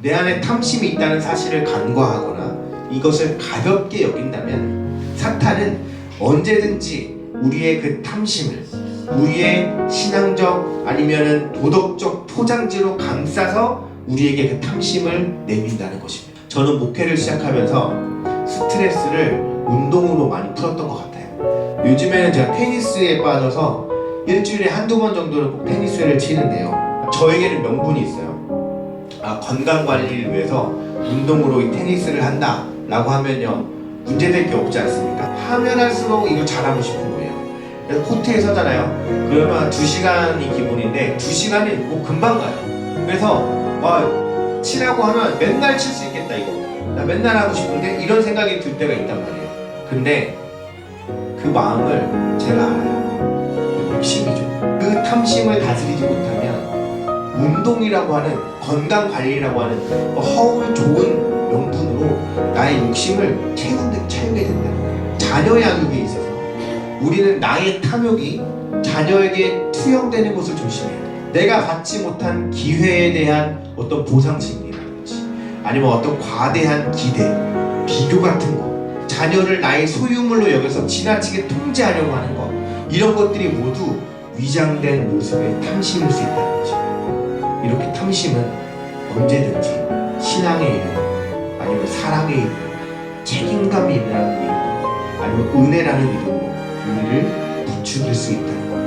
내 안에 탐심이 있다는 사실을 간과하거나 이것을 가볍게 여긴다면 사탄은 언제든지 우리의 그 탐심을 우리의 신앙적 아니면은 도덕적 포장지로 감싸서 우리에게 그 탐심을 내민다는 것입니다. 저는 목회를 시작하면서 스트레스를 운동으로 많이 풀었던 것 같아요. 요즘에는 제가 테니스에 빠져서 일주일에 한두 번 정도는 꼭 테니스를 치는데요. 저에게는 명분이 있어요. 아, 건강 관리를 위해서 운동으로 이 테니스를 한다라고 하면요. 문제될 게 없지 않습니까? 하면 할수록 이거 잘하고 싶은 거예요. 그래서 코트에 서잖아요. 그러면 두 시간이 기본인데 두 시간이 뭐 금방 가요. 그래서 와 치라고 하면 맨날 칠 수 있겠다 이거. 나 맨날 하고 싶은데 이런 생각이 들 때가 있단 말이에요. 근데 그 마음을 제가 알아요. 욕심이죠. 그 탐심을 다스리지 못하면 운동이라고 하는 건강 관리라고 하는 뭐 허울 좋은 명분으로 나의 욕심을 채운데 채우게 된다는 거예요. 자녀 양육에 있어서 우리는 나의 탐욕이 자녀에게 투영되는 것을 조심해야 돼요. 내가 받지 못한 기회에 대한 어떤 보상 심리라든지 아니면 어떤 과대한 기대, 비교 같은 거, 자녀를 나의 소유물로 여겨서 지나치게 통제하려고 하는 것, 이런 것들이 모두 위장된 모습의 탐심일 수 있다는 거죠. 탐심은 언제든지 신앙의 이름, 아니면 사랑의 이름, 책임감이 있는 이름, 아니면 은혜라는 이름으로 우리를 부추길 수 있다는